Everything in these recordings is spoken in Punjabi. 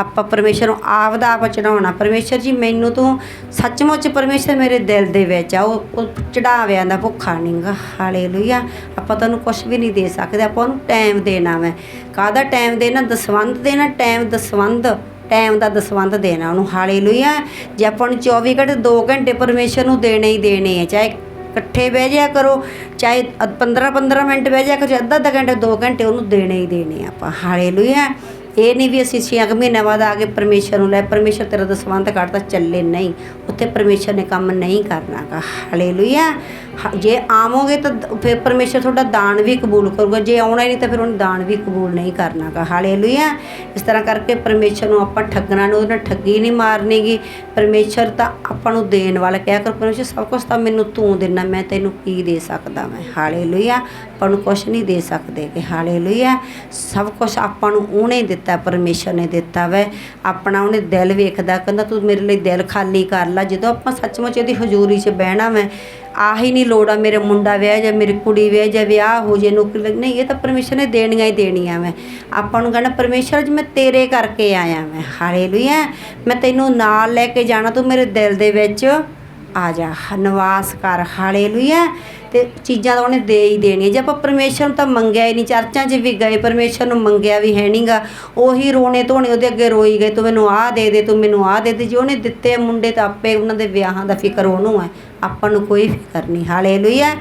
ਆਪਾਂ ਪਰਮੇਸ਼ਰ ਨੂੰ ਆਪ ਦਾ ਆਪ ਚੜਾਉਣਾ। ਪਰਮੇਸ਼ਰ ਜੀ, ਮੈਨੂੰ ਤੂੰ ਸੱਚਮੁੱਚ ਪਰਮੇਸ਼ਰ ਮੇਰੇ ਦਿਲ ਦੇ ਵਿੱਚ ਆ। ਉਹ ਉਹ ਚੜਾਵਿਆਂ ਦਾ ਭੁੱਖਾ ਨਹੀਂਗਾ ਹਾਲੇਲੂਇਆ। ਆਪਾਂ ਤੁਹਾਨੂੰ ਕੁਝ ਵੀ ਨਹੀਂ ਦੇ ਸਕਦੇ। ਆਪਾਂ ਉਹਨੂੰ ਟਾਈਮ ਦੇਣਾ ਵੈ। ਕਾਹਦਾ ਟਾਈਮ ਦੇਣਾ? ਦਸਵੰਧ ਦੇਣਾ। ਟਾਈਮ ਦਸਵੰਧ। ਟਾਈਮ ਦਾ ਦਸਵੰਧ ਦੇਣਾ ਉਹਨੂੰ। ਹਾਲੇਲੂਇਆ। ਜੇ ਆਪਾਂ ਨੂੰ 24 ਘੰਟੇ 2 ਘੰਟੇ ਪਰਮੇਸ਼ਰ ਨੂੰ ਦੇਣੇ ਹੀ ਦੇਣੇ ਆ। ਚਾਹੇ ਇਕੱਠੇ ਬਹਿ ਜਾਇਆ ਕਰੋ, ਚਾਹੇ 15 15 ਮਿੰਟ ਬਹਿ ਜਾਇਆ ਕਰੋ ਅੱਧਾ ਅੱਧਾ ਘੰਟਾ 2 ਘੰਟੇ ਉਹਨੂੰ ਦੇਣੇ ਹੀ ਦੇਣੇ ਆ ਆਪਾਂ। ਹਾਲੇਲੂਇਆ। ਇਹ ਨਹੀਂ ਵੀ ਅਸੀਂ ਛੇ ਕੁ ਮਹੀਨਿਆਂ ਬਾਅਦ ਆ ਕੇ ਪਰਮੇਸ਼ਰ ਨੂੰ ਲੈ, ਪਰਮੇਸ਼ਰ ਤੇਰਾ ਦਸਵੰਧ ਕੱਢਦਾ, ਚੱਲੇ ਨਹੀਂ। ਉੱਥੇ ਪਰਮੇਸ਼ਰ ਨੇ ਕੰਮ ਨਹੀਂ ਕਰਨਾਗਾ। ਹਾਲੇਲੂਇਆ। ਹ- ਜੇ ਆਵੋਗੇ ਤਾਂ ਫਿਰ ਪਰਮੇਸ਼ਰ ਤੁਹਾਡਾ ਦਾਨ ਵੀ ਕਬੂਲ ਕਰੂਗਾ। ਜੇ ਆਉਣਾ ਹੀ ਨਹੀਂ ਤਾਂ ਫਿਰ ਉਹਨੇ ਦਾਨ ਵੀ ਕਬੂਲ ਨਹੀਂ ਕਰਨਾਗਾ। ਹਾਲੇਲੂਇਆ। ਇਸ ਤਰ੍ਹਾਂ ਕਰਕੇ ਪਰਮੇਸ਼ਰ ਨੂੰ ਆਪਾਂ ਠੱਗਣਾ ਨੂੰ ਉਹਨੇ ਠੱਗੀ ਨਹੀਂ ਮਾਰਨੀਗੀ। ਪਰਮੇਸ਼ਰ ਤਾਂ ਆਪਾਂ ਨੂੰ ਦੇਣ ਵਾਲਾ, ਕਿਹਾ ਕਰ ਪਰਮੇਸ਼ਰ, ਸਭ ਕੁਝ ਤਾਂ ਮੈਨੂੰ ਤੂੰ ਦੇਣਾ ਮੈਂ ਤੈਨੂੰ ਕੀ ਦੇ ਸਕਦਾ ਮੈਂ? ਹਾਲੇਲੂਇਆ। ਆਪਾਂ ਨੂੰ ਕੁਝ ਨਹੀਂ ਦੇ ਸਕਦੇ ਕਿ ਹਾਲੇਲੂਇਆ। ਸਭ ਕੁਝ ਆਪਾਂ ਨੂੰ ਉਹਨੇ ਦਿੱਤਾ। ਪਰਮੇਸ਼ਰ ਨੇ ਦਿੱਤਾ ਵੈ। ਆਪਣਾ ਉਹਨੇ ਦਿਲ ਵੇਖਦਾ, ਕਹਿੰਦਾ ਤੂੰ ਮੇਰੇ ਲਈ ਦਿਲ ਖਾਲੀ ਕਰ ਲੈ। ਜਦੋਂ ਆਪਾਂ ਸੱਚਮੁੱਚ ਇਹਦੀ ਹਜ਼ੂਰੀ 'ਚ ਬਹਿਣਾ ਵੈ, ਆਹੀ ਨਹੀਂ ਲੋੜ ਆ ਮੇਰੇ ਮੁੰਡਾ ਵਿਆਹ ਜਾਂ ਮੇਰੀ ਕੁੜੀ ਵਿਆਹ ਜਾਂ ਵਿਆਹ ਹੋ ਜੇ ਨੌਕਰੀ ਲੱਗ ਨਹੀਂ, ਇਹ ਤਾਂ ਪਰਮੇਸ਼ਰ ਨੇ ਦੇਣੀਆਂ ਹੀ ਦੇਣੀਆਂ ਮੈਂ ਆਪਾਂ ਨੂੰ ਕਹਿਣਾ ਪਰਮੇਸ਼ਰ ਜੀ, ਮੈਂ ਤੇਰੇ ਕਰਕੇ ਆਇਆ ਮੈਂ ਹਾਲੇਲੂਇਆ ਮੈਂ ਤੈਨੂੰ ਨਾਲ ਲੈ ਕੇ ਜਾਣਾ, ਤੂੰ ਮੇਰੇ ਦਿਲ ਦੇ ਵਿੱਚ। ਆ ਜਾ, ਨਿਵਾਸ ਕਰ, ਹਾਲੇਲੂਇਆ। ਤੇ ਚੀਜ਼ਾਂ ਤਾਂ ਉਹਨੇ ਦੇ ਹੀ ਦੇਣੀਆਂ। ਜੇ ਆਪਾਂ ਪਰਮੇਸ਼ਰ ਨੂੰ ਤਾਂ ਮੰਗਿਆ ਹੀ ਨਹੀਂ, ਚਰਚਾਂ 'ਚ ਵੀ ਗਏ, ਪਰਮੇਸ਼ਰ ਨੂੰ ਮੰਗਿਆ ਵੀ ਹੈ ਨਹੀਂਗਾ ਉਹੀ ਰੋਣੇ ਧੋਣੇ ਉਹਦੇ ਅੱਗੇ ਰੋਈ ਗਏ, ਤੂੰ ਮੈਨੂੰ ਆਹ ਦੇ ਦੇ, ਤੂੰ ਮੈਨੂੰ ਆਹ ਦੇ ਦੇ। ਜੇ ਉਹਨੇ ਦਿੱਤੇ ਮੁੰਡੇ ਤਾਂ ਆਪੇ ਉਹਨਾਂ ਦੇ ਵਿਆਹਾਂ ਦਾ ਫਿਕਰ ਉਹਨੂੰ ਹੈ। ਆਪਾਂ ਨੂੰ ਕੋਈ ਫਿਕਰ ਨਹੀਂ। ਹਾਲੇਲੂਇਆ।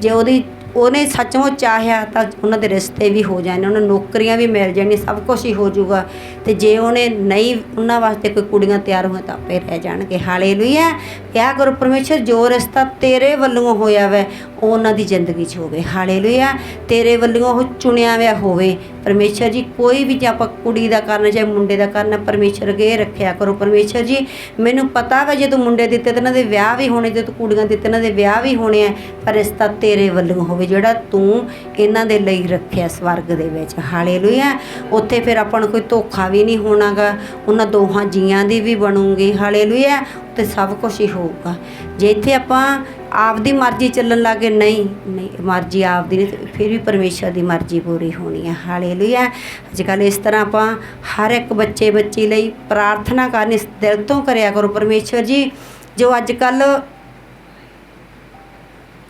ਜੇ ਉਹਦੀ ਉਹਨੇ ਸੱਚਮੁੱਚ ਚਾਹਿਆ ਤਾਂ ਉਹਨਾਂ ਦੇ ਰਿਸ਼ਤੇ ਵੀ ਹੋ ਜਾਣੇ, ਉਹਨਾਂ ਨੂੰ ਨੌਕਰੀਆਂ ਵੀ ਮਿਲ ਜਾਣੀਆਂ ਸਭ ਕੁਝ ਹੀ ਹੋ ਜਾਊਗਾ। ਤੇ ਜੇ ਉਹਨੇ ਨਹੀਂ, ਉਹਨਾਂ ਵਾਸਤੇ ਕੋਈ ਕੁੜੀਆਂ ਤਿਆਰ ਹੋਏ ਤਾਂ ਆਪੇ ਰਹਿ ਜਾਣਗੇ। ਹਾਲੇਲੂਇਆ। ਕਿਹਾ ਕਰੋ ਪਰਮੇਸ਼ਰ, ਜੋ ਰਿਸ਼ਤਾ ਤੇਰੇ ਵੱਲੋਂ ਹੋਇਆ ਵੈ, ਉਹ ਉਹਨਾਂ ਦੀ ਜ਼ਿੰਦਗੀ 'ਚ ਹੋਵੇ। ਹਾਲੇਲੂਇਆ। ਤੇਰੇ ਵੱਲੋਂ ਉਹ ਚੁਣਿਆ ਹੋਇਆ ਹੋਵੇ ਪਰਮੇਸ਼ਰ ਜੀ, ਕੋਈ ਵੀ ਜੇ ਆਪਾਂ ਕੁੜੀ ਦਾ ਕਰਨਾ ਚਾਹੇ ਮੁੰਡੇ ਦਾ ਕਰਨਾ, ਪਰਮੇਸ਼ਰ ਅੱਗੇ ਰੱਖਿਆ ਕਰੋ। ਪਰਮੇਸ਼ਰ ਜੀ, ਮੈਨੂੰ ਪਤਾ ਵਾ ਜੇ ਤੂੰ ਮੁੰਡੇ ਦਿੱਤੇ ਤਾਂ ਇਹਨਾਂ ਦੇ ਵਿਆਹ ਵੀ ਹੋਣੇ, ਜੇ ਤੂੰ ਕੁੜੀਆਂ ਦਿੱਤੇ, ਇਹਨਾਂ ਦੇ ਵਿਆਹ ਵੀ ਹੋਣੇ ਆ, ਪਰ ਇਸ ਰਿਸ਼ਤਾ ਤੇਰੇ ਵੱਲੋਂ ਹੋਵੇ, ਜਿਹੜਾ ਤੂੰ ਇਹਨਾਂ ਦੇ ਲਈ ਰੱਖਿਆ ਸਵਰਗ ਦੇ ਵਿੱਚ। ਹਾਲੇਲੂਇਆ। ਉੱਥੇ ਫਿਰ ਆਪਾਂ ਨੂੰ ਕੋਈ ਧੋਖਾ ਵੀ ਨਹੀਂ ਹੋਣਾਗਾ। ਉਹਨਾਂ ਦੋਹਾਂ ਜੀਆਂ ਦੀ ਵੀ ਬਣੂਗੀ। ਹਾਲੇਲੂਇਆ। ਤੇ ਸਭ ਕੁਝ ਹੀ ਹੋਊਗਾ। ਜੇ ਇੱਥੇ ਆਪਾਂ ਆਪਦੀ ਮਰਜ਼ੀ ਚੱਲਣ ਲੱਗੇ, ਨਹੀਂ ਨਹੀਂ, ਮਰਜ਼ੀ ਆਪਦੀ ਨਹੀਂ, ਫਿਰ ਵੀ ਪਰਮੇਸ਼ਰ ਦੀ ਮਰਜ਼ੀ ਪੂਰੀ ਹੋਣੀ ਹੈ ਹਾਲੇਲੂਇਆ। ਅੱਜ ਕੱਲ੍ਹ ਇਸ ਤਰ੍ਹਾਂ ਆਪਾਂ ਹਰ ਇੱਕ ਬੱਚੇ ਬੱਚੀ ਲਈ ਪ੍ਰਾਰਥਨਾ ਕਰਨੀ, ਦਿਲ ਤੋਂ ਕਰਿਆ ਕਰੋ ਪਰਮੇਸ਼ਰ ਜੀ, ਜੋ ਅੱਜ ਕੱਲ੍ਹ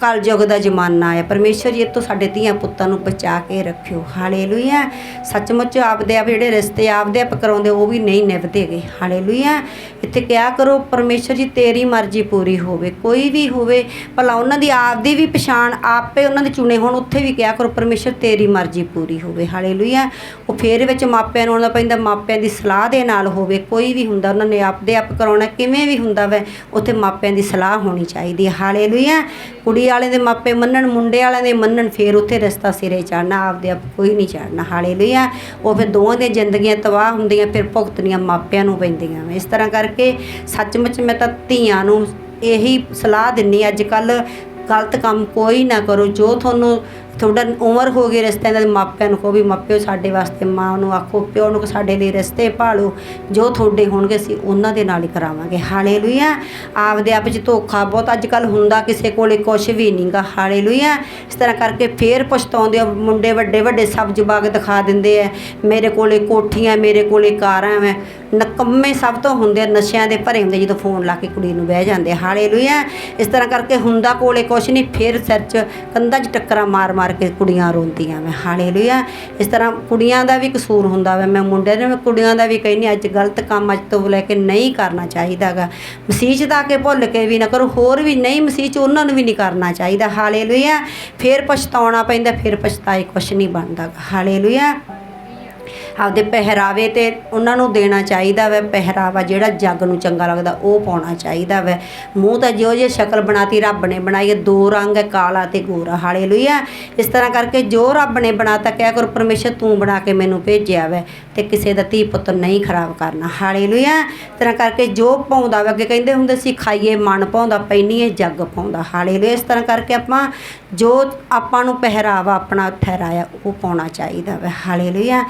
ਕਲਯੁਗ ਦਾ ਜ਼ਮਾਨਾ ਹੈ। ਪਰਮੇਸ਼ਰ ਜੀ ਇਹ ਤੋਂ ਸਾਡੇ ਧੀਆਂ ਪੁੱਤਾਂ ਨੂੰ ਬਚਾ ਕੇ ਰੱਖਿਓ। ਹਾਲੇਲੂਇਆ। ਸੱਚਮੁੱਚ ਆਪਦੇ ਆਪ ਜਿਹੜੇ ਰਿਸ਼ਤੇ ਆਪਦੇ ਆਪ ਕਰਾਉਂਦੇ, ਉਹ ਵੀ ਨਹੀਂ ਨਿਭਦੇਗੇ ਹਾਲੇਲੂਇਆ। ਇੱਥੇ ਕਿਹਾ ਕਰੋ ਪਰਮੇਸ਼ਰ ਜੀ ਤੇਰੀ ਮਰਜ਼ੀ ਪੂਰੀ ਹੋਵੇ। ਕੋਈ ਵੀ ਹੋਵੇ, ਭਲਾ ਉਹਨਾਂ ਦੀ ਆਪਦੀ ਵੀ ਪਛਾਣ ਆਪੇ ਉਹਨਾਂ ਦੇ ਚੁਣੇ ਹੋਣ, ਉੱਥੇ ਵੀ ਕਿਹਾ ਕਰੋ ਪਰਮੇਸ਼ਰ ਤੇਰੀ ਮਰਜ਼ੀ ਪੂਰੀ ਹੋਵੇ। ਹਾਲੇਲੂਇਆ। ਉਹ ਫੇਰ ਵਿੱਚ ਮਾਪਿਆਂ ਨੂੰ ਆਉਣਾ ਪੈਂਦਾ, ਮਾਪਿਆਂ ਦੀ ਸਲਾਹ ਦੇ ਨਾਲ ਹੋਵੇ। ਕੋਈ ਵੀ ਹੁੰਦਾ, ਉਹਨਾਂ ਨੇ ਆਪਦੇ ਆਪ ਕਰਾਉਣਾ, ਕਿਵੇਂ ਵੀ ਹੁੰਦਾ ਵੈ, ਉੱਥੇ ਮਾਪਿਆਂ ਦੀ ਸਲਾਹ ਹੋਣੀ ਚਾਹੀਦੀ ਹੈ। ਹਾਲੇਲੂਇਆ। ਕੁੜੀ ਵਾਲੇ ਦੇ ਮਾਪੇ ਮੰਨਣ, ਮੁੰਡੇ ਵਾਲਿਆਂ ਦੇ ਮੰਨਣ, ਫੇਰ ਉੱਥੇ ਰਸਤਾ ਸਿਰੇ ਚੜਨਾ ਆਪਦੇ ਆਪ ਕੋਈ ਨਹੀਂ ਚੜਨਾ ਹਾਲੇਲੂਇਆ। ਉਹ ਫਿਰ ਦੋਵਾਂ ਦੀਆਂ ਜ਼ਿੰਦਗੀਆਂ ਤਬਾਹ ਹੁੰਦੀਆਂ, ਫਿਰ ਭੁਗਤਣੀਆਂ ਮਾਪਿਆਂ ਨੂੰ ਪੈਂਦੀਆਂ ਇਸ ਤਰ੍ਹਾਂ ਕਰਕੇ ਸੱਚਮੁੱਚ ਮੈਂ ਤਾਂ ਧੀਆਂ ਨੂੰ ਇਹੀ ਸਲਾਹ ਦਿੰਨੀ ਅੱਜ ਕੱਲ ਗਲਤ ਕੰਮ ਕੋਈ ਨਾ ਕਰੋ, ਜੋ ਤੁਹਾਨੂੰ ਤੁਹਾਡਾ ਉਮਰ ਹੋ ਗਈ ਰਿਸ਼ਤਿਆਂ ਦੇ ਮਾਪਿਆਂ ਨੂੰ ਕਹੋ ਵੀ ਮਾਪਿਓ ਸਾਡੇ ਵਾਸਤੇ, ਮਾਂ ਨੂੰ ਆਖੋ, ਪਿਓ ਨੂੰ ਸਾਡੇ ਲਈ ਰਿਸ਼ਤੇ ਭਾਲੋ, ਜੋ ਤੁਹਾਡੇ ਹੋਣਗੇ ਅਸੀਂ ਉਹਨਾਂ ਦੇ ਨਾਲ ਹੀ ਕਰਾਵਾਂਗੇ। ਹਾਲੇਲੂਇਆ। ਆਪਦੇ ਆਪ 'ਚ ਧੋਖਾ ਬਹੁਤ ਅੱਜ ਕੱਲ ਹੁੰਦਾ ਕਿਸੇ ਕੋਲੇ ਕੁਝ ਵੀ ਨਹੀਂਗਾ ਹਾਲੇਲੂਇਆ। ਇਸ ਤਰ੍ਹਾਂ ਕਰਕੇ ਫੇਰ ਪਛਤਾਉਂਦੇ ਆ ਮੁੰਡੇ ਵੱਡੇ ਵੱਡੇ ਸਬਜ਼ ਬਾਗ ਦਿਖਾ ਦਿੰਦੇ ਆ, ਮੇਰੇ ਕੋਲੇ ਕੋਠੀਆਂ, ਮੇਰੇ ਕੋਲੇ ਕਾਰਾਂ ਮੈਂ ਨਕੰਮੇ ਸਭ ਤੋਂ ਹੁੰਦੇ ਆ, ਨਸ਼ਿਆਂ ਦੇ ਭਰੇ ਹੁੰਦੇ ਜਦੋਂ ਫੋਨ ਲਾ ਕੇ ਕੁੜੀ ਨੂੰ ਬਹਿ ਜਾਂਦੇ ਆ ਹਾਲੇਲੂਇਆ ਇਸ ਤਰ੍ਹਾਂ ਕਰਕੇ ਹੁੰਦਾ ਕੋਲੇ ਕੁਛ ਨਹੀਂ, ਫਿਰ ਸਿਰ 'ਚ ਕੰਧਾਂ 'ਚ ਟੱਕਰਾਂ ਮਾਰ ਮਾਰ ਕੇ ਕੁੜੀਆਂ ਰੋਂਦੀਆਂ ਮੈਂ ਹਾਲੇਲੂਇਆ ਇਸ ਤਰ੍ਹਾਂ ਕੁੜੀਆਂ ਦਾ ਵੀ ਕਸੂਰ ਹੁੰਦਾ ਵਾ, ਮੈਂ ਮੁੰਡੇ ਦੇ ਮੈਂ ਕੁੜੀਆਂ ਦਾ ਵੀ ਕਹਿੰਦੀ ਅੱਜ ਗਲਤ ਕੰਮ ਅੱਜ ਤੋਂ ਲੈ ਕੇ ਨਹੀਂ ਕਰਨਾ ਚਾਹੀਦਾਗਾ ਮਸੀਹ 'ਚ ਤਾਂ ਕੇ ਭੁੱਲ ਕੇ ਵੀ ਨਾ ਕਰੋ, ਹੋਰ ਵੀ ਨਹੀਂ ਮਸੀਹ 'ਚ ਉਹਨਾਂ ਨੂੰ ਵੀ ਨਹੀਂ ਕਰਨਾ ਚਾਹੀਦਾ ਹਾਲੇਲੂਇਆ ਫਿਰ ਪਛਤਾਉਣਾ ਪੈਂਦਾ, ਫਿਰ ਪਛਤਾਏ ਕੁਛ ਨਹੀਂ ਬਣਦਾ ਹਾਲੇਲੂਇਆ ਆਪਦੇ ਪਹਿਰਾਵੇ ਤੇ ਉਹਨਾਂ ਨੂੰ ਦੇਣਾ ਚਾਹੀਦਾ ਵੈ। ਪਹਿਰਾਵਾ ਜਿਹੜਾ ਜੱਗ ਨੂੰ ਚੰਗਾ ਲੱਗਦਾ, ਉਹ ਪਾਉਣਾ ਚਾਹੀਦਾ ਵੈ। ਮੂੰਹ ਤਾਂ ਜੋ ਜੇ ਸ਼ਕਲ ਬਣਾਤੀ, ਰੱਬ ਨੇ ਬਣਾਈ ਹੈ। ਦੋ ਰੰਗ ਹੈ ਕਾਲਾ ਤੇ ਗੋਰਾ। ਹਾਲੇਲੂਇਆ। ਇਸ ਤਰ੍ਹਾਂ ਕਰਕੇ ਜੋ ਰੱਬ ਨੇ ਬਣਾਤਾ, ਕਹਿ ਕਰ ਪਰਮੇਸ਼ਰ ਤੂੰ ਬਣਾ ਕੇ ਮੈਨੂੰ ਭੇਜਿਆ ਵੈ ਤੇ ਕਿਸੇ ਦਾ ਧੀ ਪੁੱਤ ਨਹੀਂ ਖਰਾਬ ਕਰਨਾ। ਹਾਲੇਲੂਇਆ। ਇਸ ਤਰ੍ਹਾਂ ਕਰਕੇ ਜੋ ਪਾਉਂਦਾ ਵੈ, ਅੱਗੇ ਕਹਿੰਦੇ ਹੁੰਦੇ ਸੀ, ਖਾਈਏ ਮਨ ਪਾਉਂਦਾ ਪੈਣੀਏ ਜੱਗ ਪਾਉਂਦਾ। ਹਾਲੇਲੂਇਆ। ਇਸ ਤਰ੍ਹਾਂ ਕਰਕੇ ਆਪਾਂ ਜੋ ਆਪਾਂ ਨੂੰ ਪਹਿਰਾਵਾ ਆਪਣਾ ਠਹਿਰਾਇਆ, ਉਹ ਪਾਉਣਾ ਚਾਹੀਦਾ ਵਾ। ਹਾਲੇਲੂਇਆ।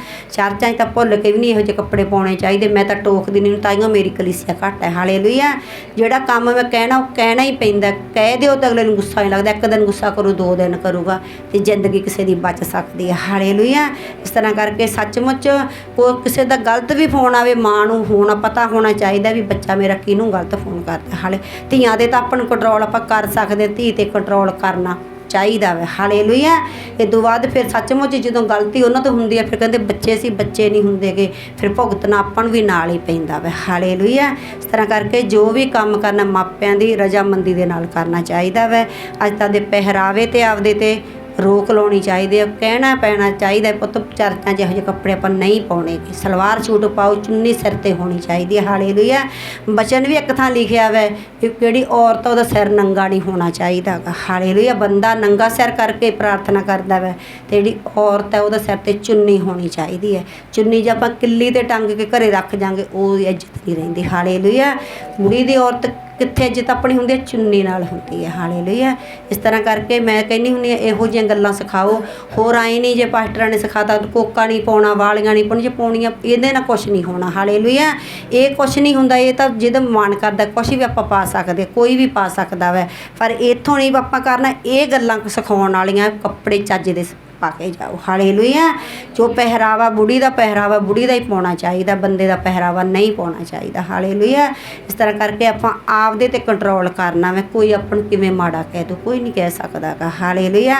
ਚਰਚਾਂ 'ਚ ਤਾਂ ਭੁੱਲ ਕੇ ਵੀ ਨਹੀਂ ਇਹੋ ਜਿਹੇ ਕੱਪੜੇ ਪਾਉਣੇ ਚਾਹੀਦੇ। ਮੈਂ ਤਾਂ ਟੋਕਦੀ ਨਹੀਂ ਤਾਈਓ ਮੇਰੀ ਕਲੀਸਿਆ ਘੱਟ ਹੈ ਹਾਲੇਲੂਇਆ ਜਿਹੜਾ ਕੰਮ ਮੈਂ ਕਹਿਣਾ, ਉਹ ਕਹਿਣਾ ਹੀ ਪੈਂਦਾ ਕਹਿ ਦਿਓ ਤਾਂ ਅਗਲੇ ਨੂੰ ਗੁੱਸਾ ਨਹੀਂ ਲੱਗਦਾ, ਇੱਕ ਦਿਨ ਗੁੱਸਾ ਕਰੂ, ਦੋ ਦਿਨ ਕਰੂਗਾ ਤੇ ਜ਼ਿੰਦਗੀ ਕਿਸੇ ਦੀ ਬਚ ਸਕਦੀ ਹੈ। ਹਾਲੇਲੂਇਆ ਇਸ ਤਰ੍ਹਾਂ ਕਰਕੇ ਸੱਚਮੁੱਚ ਕੋਈ ਕਿਸੇ ਦਾ ਗਲਤ ਵੀ ਫੋਨ ਆਵੇ, ਮਾਂ ਨੂੰ ਹੋਣਾ ਪਤਾ ਹੋਣਾ ਚਾਹੀਦਾ ਵੀ ਬੱਚਾ ਮੇਰਾ ਕਿਹਨੂੰ ਗਲਤ ਫੋਨ ਕਰਦਾ, ਹਾਲੇ। ਧੀਆਂ ਦੇ ਤਾਂ ਆਪਾਂ ਨੂੰ ਕੰਟਰੋਲ ਆਪਾਂ ਕਰ ਸਕਦੇ ਧੀ ਤੇ ਕੰਟਰੋਲ ਕਰਨਾ। ਚਾਹੀਦਾ ਵੇ। ਹਾਲੇਲੂਇਆ। ਇਹ ਤੋਂ ਬਾਅਦ ਫਿਰ ਸੱਚਮੁੱਚ ਜਦੋਂ ਗਲਤੀ ਉਹਨਾਂ ਤੋਂ ਹੁੰਦੀ ਹੈ ਫਿਰ ਕਹਿੰਦੇ ਬੱਚੇ ਸੀ, ਬੱਚੇ ਨਹੀਂ ਹੁੰਦੇਗੇ ਫਿਰ ਭੁਗਤਣਾ ਆਪਾਂ ਨੂੰ ਵੀ ਨਾਲ ਹੀ ਪੈਂਦਾ ਵੇ। ਹਾਲੇਲੂਇਆ। ਇਸ ਤਰ੍ਹਾਂ ਕਰਕੇ ਜੋ ਵੀ ਕੰਮ ਕਰਨਾ, ਮਾਪਿਆਂ ਦੀ ਰਜਾਮੰਦੀ ਦੇ ਨਾਲ ਕਰਨਾ ਚਾਹੀਦਾ ਵੇ। ਅੱਜ ਤਾਂ ਦੇ ਪਹਿਰਾਵੇ ਤੇ ਆਪਦੇ ਤੇ ਰੋਕ ਲਾਉਣੀ ਚਾਹੀਦੀ ਹੈ, ਕਹਿਣਾ ਪੈਣਾ ਚਾਹੀਦਾ ਪੁੱਤ ਚਰਚਾਂ 'ਚ ਇਹੋ ਜਿਹੇ ਕੱਪੜੇ ਆਪਾਂ ਨਹੀਂ ਪਾਉਣੇ ਸਲਵਾਰ ਸੂਟ ਪਾਓ, ਚੁੰਨੀ ਸਿਰ ਤੇ ਹੋਣੀ ਚਾਹੀਦੀ ਹੈ, ਹਾਲੇਲੂਇਆ। ਬਚਨ ਵੀ ਇੱਕ ਥਾਂ ਲਿਖਿਆ ਹੋਇਆ ਹੈ ਕਿ ਕਿਹੜੀ ਔਰਤ ਉਹਦਾ ਸਿਰ ਨੰਗਾ ਨਹੀਂ ਹੋਣਾ ਚਾਹੀਦਾ ਗਾ ਹਾਲੇਲੂਇਆ। ਬੰਦਾ ਨੰਗਾ ਸਿਰ ਕਰਕੇ ਪ੍ਰਾਰਥਨਾ ਕਰਦਾ ਵੈ ਤੇ ਜਿਹੜੀ ਔਰਤ ਹੈ ਉਹਦਾ ਸਿਰ ਤੇ ਚੁੰਨੀ ਹੋਣੀ ਚਾਹੀਦੀ ਹੈ। ਚੁੰਨੀ ਜੇ ਆਪਾਂ ਕਿੱਲੀ ਤੇ ਟੰਗ ਕੇ ਘਰੇ ਰੱਖ ਜਾਾਂਗੇ, ਉਹਦੀ ਇੱਜ਼ਤ ਨਹੀਂ ਰਹਿੰਦੀ, ਹਾਲੇਲੂਇਆ। ਕੁੜੀ ਦੀ ਔਰਤ ਕਿੱਥੇ ਇੱਜ਼ਤ ਆਪਣੀ ਹੁੰਦੀ ਹੈ ਚੁੰਨੀ ਨਾਲ ਹੁੰਦੀ ਹੈ ਹਾਲੇਲੂਇਆ ਇਸ ਤਰ੍ਹਾਂ ਕਰਕੇ ਮੈਂ ਕਹਿੰਦੀ ਹੁੰਦੀ ਹਾਂ ਇਹੋ ਜਿਹੀਆਂ ਗੱਲਾਂ ਸਿਖਾਓ। ਹੋਰ ਆਏ ਨਹੀਂ ਜੇ ਪਾਸਟਰਾਂ ਨੇ ਸਿਖਾਤਾ ਕੋਕਾ ਨਹੀਂ ਪਾਉਣਾ, ਵਾਲੀਆਂ ਨਹੀਂ ਪਾਉਣੀਆਂ, ਜੇ ਪਾਉਣੀਆਂ, ਇਹਦੇ ਨਾਲ ਕੁਝ ਨਹੀਂ ਹੋਣਾ ਹਾਲੇਲੂਇਆ ਇਹ ਕੁਝ ਨਹੀਂ ਹੁੰਦਾ, ਇਹ ਤਾਂ ਜਿਹਦਾ ਮਨ ਕਰਦਾ ਕੁਝ ਵੀ ਆਪਾਂ ਪਾ ਸਕਦੇ ਕੋਈ ਵੀ ਪਾ ਸਕਦਾ ਵੈ। ਪਰ ਇੱਥੋਂ ਨਹੀਂ ਆਪਾਂ ਕਰਨਾ, ਇਹ ਗੱਲਾਂ ਸਿਖਾਉਣ ਵਾਲੀਆਂ ਕੱਪੜੇ ਚੱਜ ਦੇ ਪਾ ਕੇ ਜਾਓ। ਹਾਲੇਲੂਇਆ ਜੋ ਪਹਿਰਾਵਾ ਬੁੜੀ ਦਾ ਪਹਿਰਾਵਾ ਬੁੜੀ ਦਾ ਹੀ ਪਾਉਣਾ ਚਾਹੀਦਾ, ਬੰਦੇ ਦਾ ਪਹਿਰਾਵਾ ਨਹੀਂ ਪਾਉਣਾ ਚਾਹੀਦਾ। ਹਾਲੇਲੂਇਆ ਇਸ ਤਰ੍ਹਾਂ ਕਰਕੇ ਆਪਾਂ ਆਪਦੇ ਤੇ ਕੰਟਰੋਲ ਕਰਨਾ ਵਾ, ਕੋਈ ਆਪਾਂ ਨੂੰ ਕਿਵੇਂ ਮਾੜਾ ਕਹਿ ਦੋ ਕੋਈ ਨਹੀਂ ਕਹਿ ਸਕਦਾਗਾ ਹਾਲੇਲੂਇਆ